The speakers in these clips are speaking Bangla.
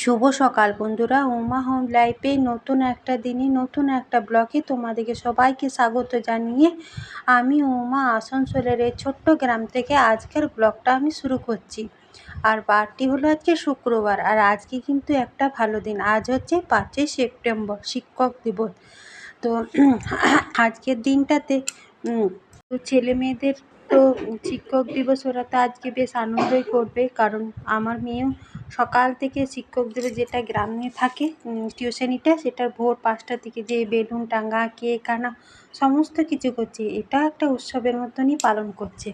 শুভ সকাল বন্ধুরা। উমা হোম লাইফে নতুন একটা দিনে নতুন একটা ব্লগে তোমাদেরকে সবাইকে স্বাগত জানিয়ে আমি উমা আসানসোলের এই ছোট্ট গ্রাম থেকে আজকের ব্লগটা আমি শুরু করছি। আর বারটি হলো আজকে শুক্রবার, আর আজকে কিন্তু একটা ভালো দিন। আজ হচ্ছে পাঁচই সেপ্টেম্বর, শিক্ষক দিবস। তো আজকের দিনটাতে ছেলে মেয়েদের তো শিক্ষক দিবস ওরা তো আজকে বেশ আনন্দই করবে, কারণ আমার মেয়েও সকাল থেকে শিক্ষক শিক্ষকদের যেটা গ্রামে থাকে টিউশনিটা সেটা ভোর পাঁচটা থেকে যে বেলুন, টাঙ্গা, কেক আনা সমস্ত কিছু করছে, এটা একটা উৎসবের মতনই পালন করছে।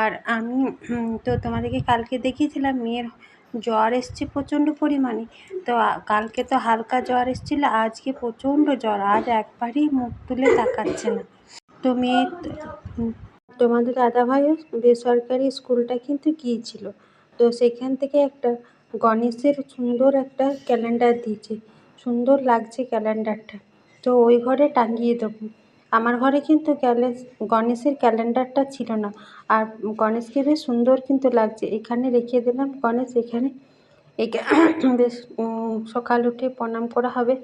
আর আমি তো তোমাদেরকে কালকে দেখিয়েছিলাম, মেয়ের জ্বর এসছে প্রচণ্ড পরিমাণে, তো কালকে তো হালকা জ্বর এসেছিল, আজকে প্রচণ্ড জ্বর, আজ একবারই মুখ তুলে তাকাচ্ছে না। তো মেয়ে তোমাদের দাদাভাইও বেসরকারি স্কুলটা কিন্তু গিয়েছিল তো সেখান থেকে একটা গণেশের সুন্দর একটা ক্যালেন্ডার দিয়েছে। সুন্দর লাগছে ক্যালেন্ডারটা। তো ওই ঘরে টাঙিয়ে দেবো। আমার ঘরে কিন্তু গণেশের ক্যালেন্ডারটা ছিল না। আর গণেশকে বেশ সুন্দর কিন্তু লাগছে। এখানে রেখে দিলাম। গণেশ এখানে বেশ সকাল উঠে প্রণাম করা হবে।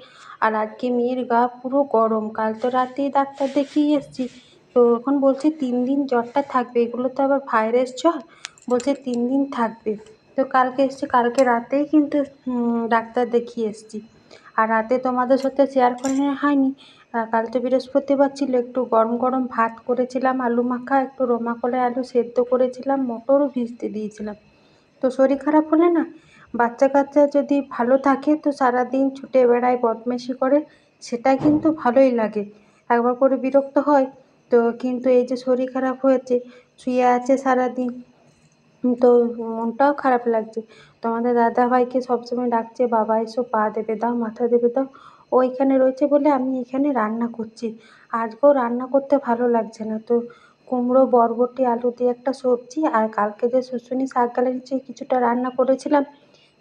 আর আজকে মেয়ের গা পুরো গরম। কাল তো রাতেই ডাক্তার দেখিয়ে এসেছি। তো এখন বলছে তিন দিন জ্বরটা থাকবে, এগুলো তো আবার ভাইরাস জ্বর, বলছে তিন দিন থাকবে। তো কালকে এসছি, কালকে রাতেই কিন্তু ডাক্তার দেখিয়ে এসছি। আর রাতে তোমাদের সাথে শেয়ার করে নেওয়া হয়নি। কাল তো বৃহস্পতিবার ছিল, একটু গরম গরম ভাত করেছিলাম, আলু মাখা, একটু রোমা কলাই আলু সেদ্ধ করেছিলাম, মটরও ভিজতে দিয়েছিলাম। তো শরীর খারাপ হলে না, বাচ্চা কাচ্চা যদি ভালো থাকে, তো সারাদিন ছুটে বেড়ায় বদমাইশি করে, সেটা কিন্তু ভালোই লাগে। একবার করে বিরক্ত হয় তো কিন্তু এই যে শরীর খারাপ হয়েছে, শুয়ে আছে সারাদিন, তো মনটাও খারাপ লাগছে। তোমাদের দাদাভাইকে সবসময় ডাকছে, বাবা, এসো পা দেবে দাও, মাথা দেবে দাও। ও এখানে রয়েছে বলে আমি এখানে রান্না করছি। আজকেও রান্না করতে ভালো লাগছে না। তো কুমড়ো, বরবটি, আলু দিয়ে একটা সবজি আর কালকে যে শুশুনি শাক গালের কিছুটা রান্না করেছিলাম,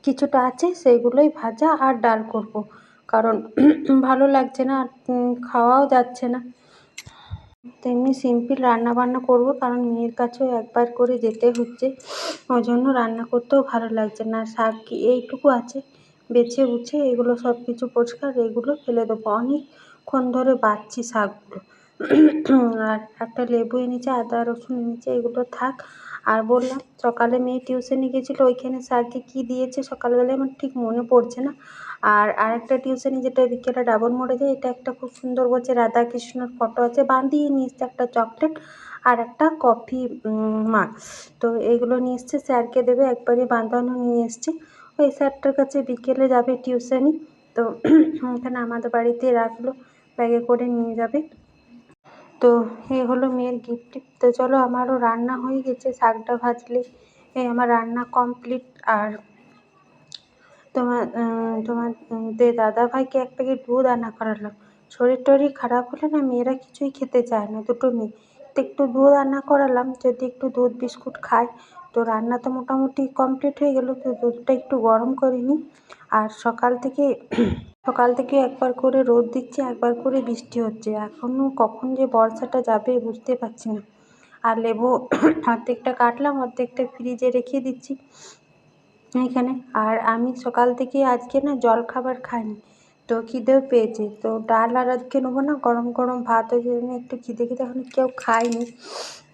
কিছুটা আছে সেইগুলোই ভাজা আর ডাল করব। কারণ ভালো লাগছে না খাওয়াও যাচ্ছে না। তেমনি সিম্পল রান্না বান্না করব, কারণ মেয়ের কাছেও একবার করে যেতে হচ্ছে। ওই জন্য রান্না করতেও ভালো লাগছে না। শাক কি এইটুকু আছে? বেছে উছে এগুলো সব কিছু পরিষ্কার, এগুলো ফেলে দেবো। অনেকক্ষণ ধরে বাছছি শাকগুলো। আর একটা লেবু এনেছি, আদা রসুন এনেছি, এগুলো থাক। আর বললাম, সকালে মেয়ে টিউশনে গেছিল, ওইখানে স্যারকে কী দিয়েছে? সকালবেলায় আমার ঠিক মনে পড়ছে না। আর আরেকটা টিউশনি যেটা বিকেলে ডাবর মোড়ে যায়, এটা একটা খুব সুন্দর বলছে, রাধাকৃষ্ণর ফটো আছে, বাঁধিয়ে নিয়ে এসছে একটা চকলেট আর একটা কফি মাগ তো এইগুলো নিয়ে এসছে, স্যারকে দেবে একবারই বাঁধানো নিয়ে এসছে। ওই স্যারটার কাছে বিকেলে যাবে টিউশনি তো এখানে আমাদের বাড়িতে রাখল, ব্যাগে করে নিয়ে যাবে। তো এ হলো মেয়ের গিফট তো চলো আমারও রান্না হয়ে গেছে, শাকটা ভাজলে। এই আমার রান্না কমপ্লিট আর তোমার তোমার তোমাদের দাদাভাইকে এক প্যাকেট দুধ আনা করালাম। শরীর টরীর খারাপ হলে না মেয়েরা কিছুই খেতে চায় না, দুটো মেয়ে। তো একটু দুধ রান্না করালাম, যদি একটু দুধ বিস্কুট খায়। তো রান্না তো মোটামুটি কমপ্লিট হয়ে গেলো, তো দুধটা একটু গরম করে নিই। আর সকাল থেকে সকাল থেকে একবার করে রোদ দিচ্ছে, একবার করে বৃষ্টি হচ্ছে। এখনও কখন যে বর্ষাটা যাবে বুঝতে পারছি না। আর লেবু অর্ধেকটা কাটলাম, অর্ধেকটা ফ্রিজে রেখে দিচ্ছি এখানে। আর আমি সকাল থেকে আজকে না জল খাবার খাইনি, তো খিদেও পেয়েছে। তো ডাল আর আজকে নেব না, গরম গরম ভাত, ওই জন্য একটু খিদে খিদে এখন কেউ খায়নি।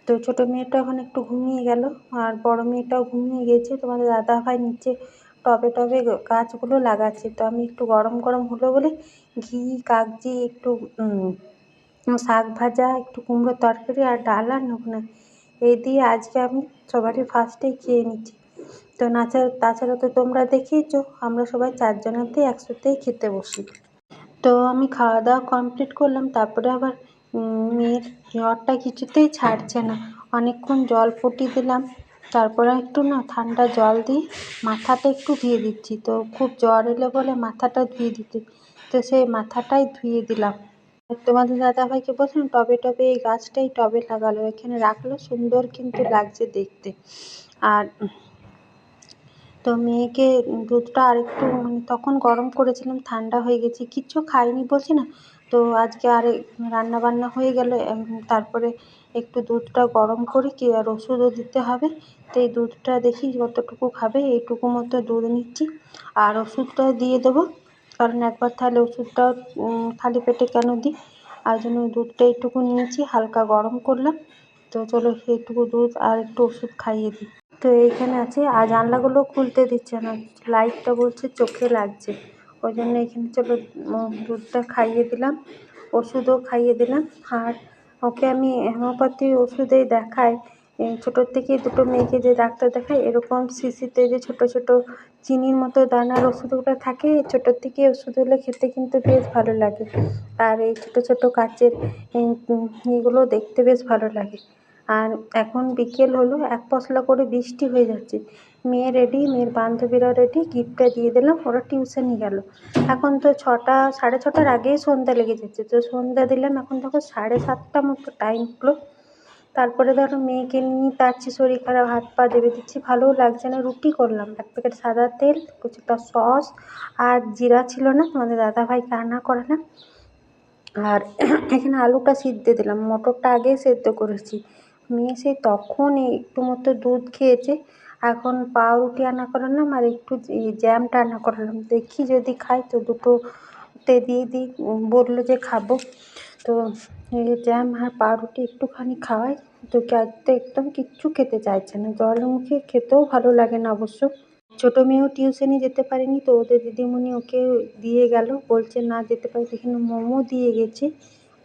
তো ছোটো মেয়েটা এখন একটু ঘুমিয়ে গেল, আর বড় মেয়েটাও ঘুমিয়ে গেছে। তোমাদের দাদাভাই নিচে টবে টবে গাছগুলো লাগাচ্ছি। তো আমি একটু গরম গরম হলো বলে ঘি, কাগজি, একটু শাক ভাজা, একটু কুমড়োর তরকারি আর ডাল আর নেব না এই দিয়ে আজকে আমি সবারই ফার্স্টেই খেয়ে নিচ্ছি। তো নাচা, তাছাড়া তো তোমরা দেখিয়েছো, আমরা সবাই চারজনেতেই একসাথেই খেতে বসি। তো আমি খাওয়া দাওয়া কমপ্লিট করলাম, তারপরে আবার মেয়ের জ্বরটা কিছুতেই ছাড়ছে না। অনেকক্ষণ জল ফুটিয়ে দিলাম তারপরে একটু না ঠান্ডা জল দিয়ে মাথাটা একটু ধুয়ে দিচ্ছি তো, খুব জ্বর এলে বলে মাথাটা ধুয়ে দিতে। তো সেই মাথাটাই ধুয়ে দিলাম। তোমাদের দাদাভাইকে বলছিলাম, টবে টবে এই গাছটাই টবে লাগালো। এখানে রাখল, সুন্দর কিন্তু লাগছে দেখতে। আর তো মেয়েকে দুধটা আরেকটু মানে তখন গরম করেছিলাম, ঠান্ডা হয়ে গেছে। কিচ্ছু খাইনি বলছি না তো আজকে আর রান্না বান্না হয়ে গেল তারপরে একটু দুধটা গরম করে কি আর ওষুধও দিতে হবে। তো এই দুধটা দেখি কতটুকু খাবে, এইটুকু মতো দুধ নিচ্ছি আর ওষুধটাও দিয়ে দেবো। কারণ একবার তাহলে ওষুধটাও খালি পেটে কেন দিই? আর জন্য দুধটা এইটুকু নিয়েছি, হালকা গরম করলাম। তো চলো এইটুকু দুধ আর একটু ওষুধ খাইয়ে দিই। তো এইখানে আছে, আর জানলাগুলো খুলতে দিচ্ছে না, লাইটটা বলছে চোখে লাগছে। ওই জন্য এখানে চলো দুধটা খাইয়ে দিলাম, ওষুধও খাইয়ে দিলাম। আর ওকে আমি হোমিওপ্যাথি ওষুধেই দেখাই ছোটোর থেকেই দুটো মেয়েকে যে ডাক্তার দেখাই এরকম শিশিতে যে ছোটো ছোটো চিনির মতো দানার ওষুধগুলো থাকে, ছোটোর থেকে ওষুধগুলো খেতে কিন্তু বেশ ভালো লাগে। আর এই ছোটো ছোটো কাচের এগুলো দেখতে বেশ ভালো লাগে। আর এখন বিকেল হলো, এক পশলা করে বৃষ্টি হয়ে যাচ্ছে। মেয়ে রেডি মেয়ের বান্ধবীরা রেডি গিফটটা দিয়ে দিলাম, ওরা টিউশনি গেল। এখন তো ছটা, সাড়ে ছটার আগেই সন্ধ্যা লেগে যাচ্ছে, তো সন্ধ্যা দিলাম, এখন দেখো সাড়ে সাতটা মতো টাইম হলো। তারপরে ধরো মেয়েকে নিয়ে যাচ্ছি, শরীর খারাপ, হাত পা দেবে দিচ্ছি, ভালোও লাগছে না, রুটি করলাম, এক প্যাকেট সাদা তেল, কিছুটা সস আর জিরা ছিল না, তোমাদের দাদাভাইকে রান্না করালাম। আর এখানে আলুটা সিদ্ধ দিলাম, মটরটা আগেই সেদ্ধ করেছি। মেয়ে সেই তখন একটু মতো দুধ খেয়েছে। এখন পাউরুটি রান্না করালাম আর একটু জ্যামটা রান্না করালাম। দেখি যদি খাই তো দুটোতে দিয়ে দিই। বলল যে খাব। তো জ্যাম আর পাউরুটি একটুখানি খাওয়াই। তো তো একদম কিচ্ছু খেতে চাইছে না। জল মুখে খেতেও ভালো লাগে না অবশ্য। ছোটো মেয়েও টিউশনি যেতে পারেনি তো ওদের দিদিমণি ওকে দিয়ে গেল। বলছে, না যেতে পারি। এখানে মোমো দিয়ে গেছে।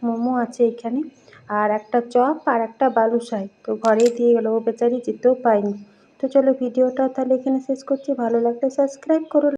মোমো আছে এখানে। আর একটা চপ আর একটা বালুশাই তো ঘরেই দিয়ে গেলো, ও বেচারি যেতেও পায়নি। তো চলো ভিডিওটা তাহলে এখানে শেষ করছি। ভালো লাগলে সাবস্ক্রাইব করো